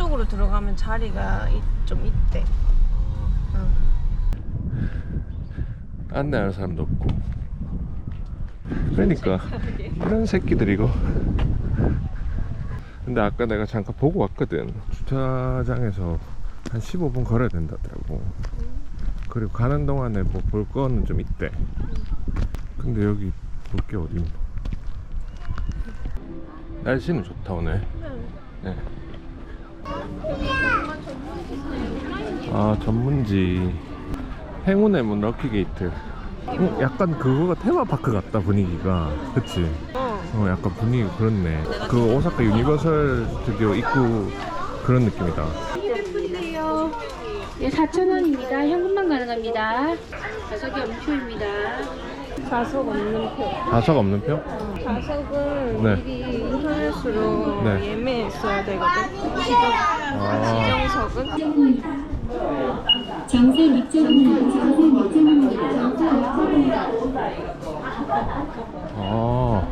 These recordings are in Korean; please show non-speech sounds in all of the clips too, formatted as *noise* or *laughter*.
안쪽으로 들어가면 자리가 이- 좀 있대. 응. 안내하는 사람도 없고. 그러니까 이런 새끼들 이거 근데 아까 내가 잠깐 보고 왔거든. 주차장에서 한 15분 걸어야 된다더라고. 그리고 가는 동안에 뭐 볼 거는 좀 있대. 근데 여기 볼 게 어디 날씨는 좋다 오늘. 네. 아 전문지 행운의 문 럭키게이트 어, 약간 그거가 테마파크 같다 분위기가 그치? 어. 어 약간 분위기 그렇네 그 오사카 유니버설 스튜디오 입구 그런 느낌이다 예쁜데요. 예, 4,000원입니다. 현금만 가능합니다. 가격이 엄표입니다. 좌석 없는 표. 좌석 없는 표? 좌석은 네. 미리 인터넷으로 네. 예매했어야 되거든. 지정, 아 지정석은. 정상 입장입니다. 정상 입장입니다. 아.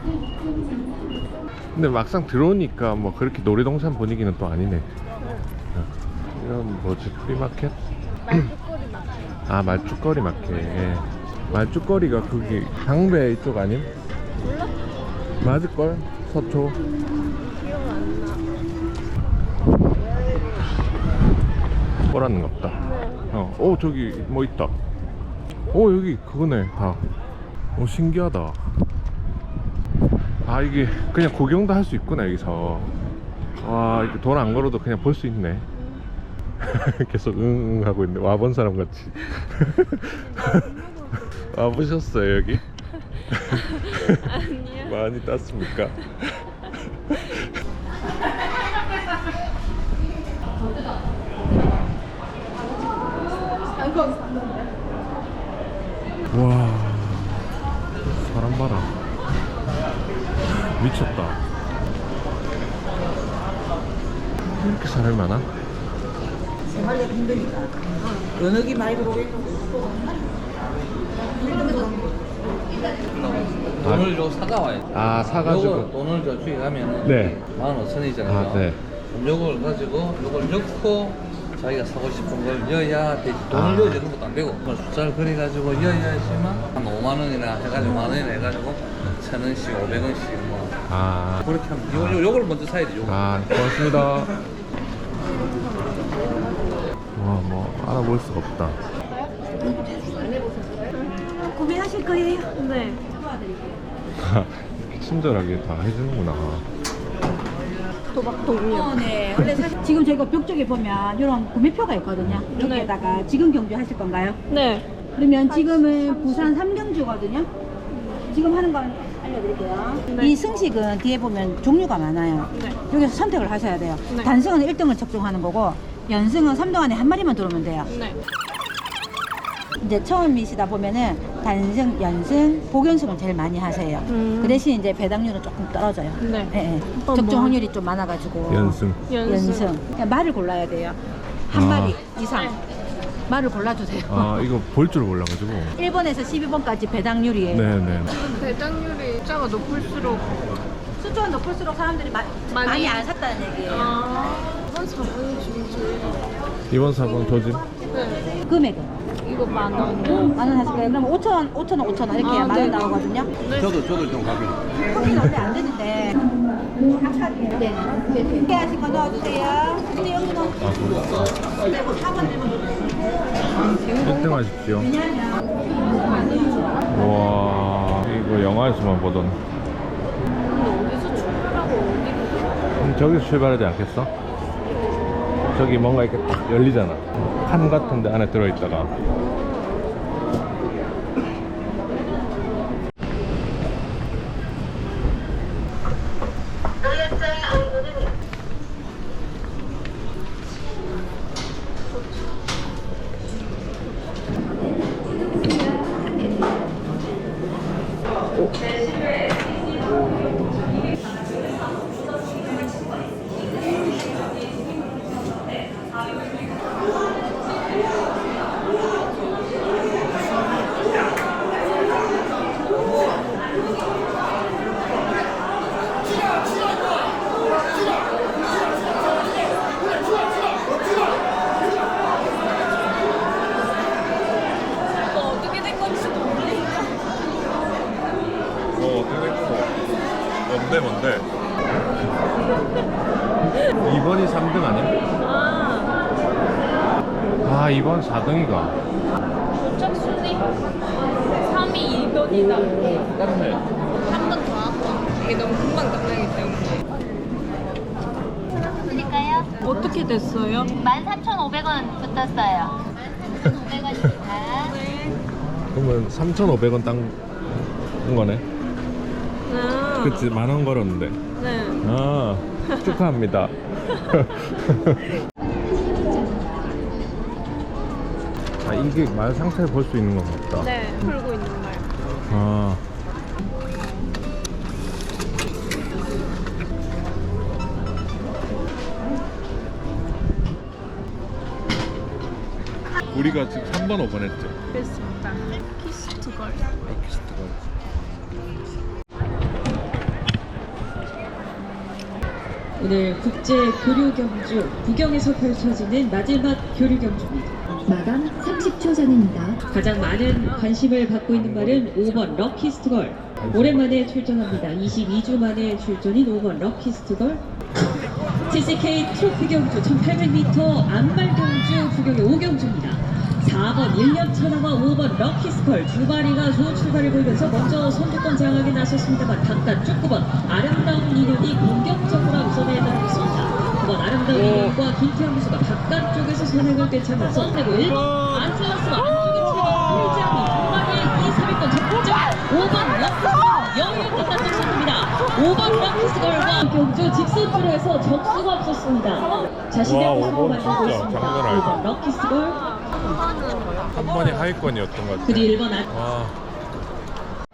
근데 막상 들어오니까 뭐 그렇게 놀이동산 분위기는 또 아니네 이건 뭐지 프리마켓? 말뚝거리 막. 아 말죽거리 마켓 말죽거리가 거기 당배 이쪽 아님? 몰라? 맞을걸? 서초 기억 안 나. 뭐라는 거 없다 네. 어, 오 저기 뭐 있다 오 여기 그거네 다오 신기하다 아 이게 그냥 구경도 할 수 있구나 여기서 와 이렇게 돈 안 걸어도 그냥 볼 수 있네 *laughs* 계속 응응 하고 있네 와본 사람 같이 와보셨어요 여기? 아니야. *laughs* 많이 땄습니까? *laughs* 와 사람 봐라 미쳤다 이렇게 사람이 많아? 생활이 힘드니까 연어기 많이 들어오겠고 돈을 줘 사가 와야 돼. 아 요거 사가지고 돈을 저 주에 가면은 네. 만 오천이잖아요. 아, 네. 그럼 요걸 가지고 요걸 넣고 자기가 사고 싶은 걸 여야 되지. 돈을 아. 넣어주는 것도 안 되고 숫자를 그려가지고 여야 했지만 한 5만 원이나 해가지고 만 원이나 해가지고 천 원씩, 오백 원씩 뭐 아, 그렇게 하면 요, 요, 요걸 먼저 사야 돼. 요거. 아 고맙습니다 *laughs* 와뭐 알아볼 수가 없다 구매하실 거예요? 네. 이렇게 *laughs* 친절하게 다 해주는구나 도박 동료. 어, 네. 원래 사실 *laughs* 지금 저희가 벽 쪽에 보면 이런 구매표가 있거든요. 여기에다가 지금 경주 하실 건가요? 네. 그러면 지금은 부산 삼경주거든요. 지금 하는 건 알려드릴게요. 네. 이 승식은 뒤에 보면 종류가 많아요. 네. 여기서 선택을 하셔야 돼요. 네. 단승은 1등을 적중하는 거고 연승은 3등 안에 한 마리만 들어오면 돼요. 네. 이제 처음이시다 보면은 단승, 연승, 복연승을 제일 많이 하세요. 음. 그 대신 이제 배당률은 조금 떨어져요. 네. 예, 예. 어, 적중 뭐. 확률이 좀 많아가지고. 연승 연승. 연승. 그냥 말을 골라야 돼요. 한 아. 마리 이상. 말을 골라주세요. 아 이거 볼 줄 몰라가지고 1번에서 12번까지 배당률이에요. 네네 배당률이 숫자가 높을수록 숫자가 높을수록 사람들이 마, 많이- 많이, 안 샀다는 얘기예요. 아 이번 사본이 지금 제일 이번 사건 조짐 네 금액은? 이거 만 원. 만원 하실 거예요? 그럼 5천 원, 5천 원, 5천 원 이렇게 아, 만원 네. 나오거든요. 네. 저도 저도 좀 가게. 커피는 원래 안 되는데. 네. 네. 네. 하신 거 넣어주세요. 근데 여기 넣어. 아 그거 네, 4번, 1번. 1등 하십시오 와 이거 영화에서만 보던 근데 어디서 출발하고 어디로 음, 저기서 출발하지 않겠어? 저기 뭔가 이렇게 딱 열리잖아 칸 같은 데 안에 들어있다가 원래 뭔데? 2번이 3등 아니야? 아, 아 2번 4등이가 도착 순위 3위 2번이다. 한번 더 하고. 이게 너무 금방 끝나기 때문에. 드릴까요? 어떻게 됐어요? 13,500원 붙었어요. 13,500원입니다. 그러면 3,500원 딴 거네 아, 그치 만 원 걸었는데 네. 아 축하합니다 *laughs* 아 이게 말 상태를 볼수 있는 건가 보다 네, 풀고 있는 말. 아. 우리가 지금 3번 5번 했죠 그렇습니다. 키스 투 걸. 오늘 국제 교류 경주 구경에서 펼쳐지는 마지막 교류 경주입니다. 마감 30초 전입니다. 가장 많은 관심을 받고 있는 말은 5번 럭키스트걸. 오랜만에 출전합니다. 22주 만에 출전인 5번 럭키스트걸. *laughs* TCK 트로피 경주 1800m 안말 경주 구경의 5경주입니다. 4번 1년 차나와 5번 럭키스컬 두 마리가 좋은 출발을 보이면서 먼저 선두권 장악에 나섰습니다만 바깥쪽 9번 아름다운 인연이 공격적으로 앞선에 나가고 있습니다. 9번 아름다운 인연과 김태형 선수가 바깥쪽에서 선행을 되찾면서 그리고 1번 안슬라스와 안쪽에 치고 풀장이 두 마리의 2, 3위권 적장 5번 럭키스컬 여유 끝났던 선수입니다. 5번 럭키스컬과 경주 직선주로 해서 적수가 없었습니다. 자신의 와, 모습을 5번 만들고 있습니다. 장난 아니다. 5번 럭키스컬 한 번에 하위권이었던 것 같아요. 아- 와.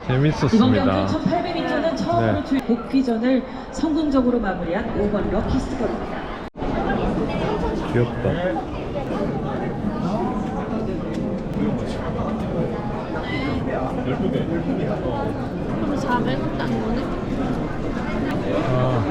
이번 재밌었습니다. 경기 1800m는 처음으로 네. 복귀전을 성공적으로 마무리한 5번 럭키스걸입니다. 귀엽다. 400원도 안 오네? 아,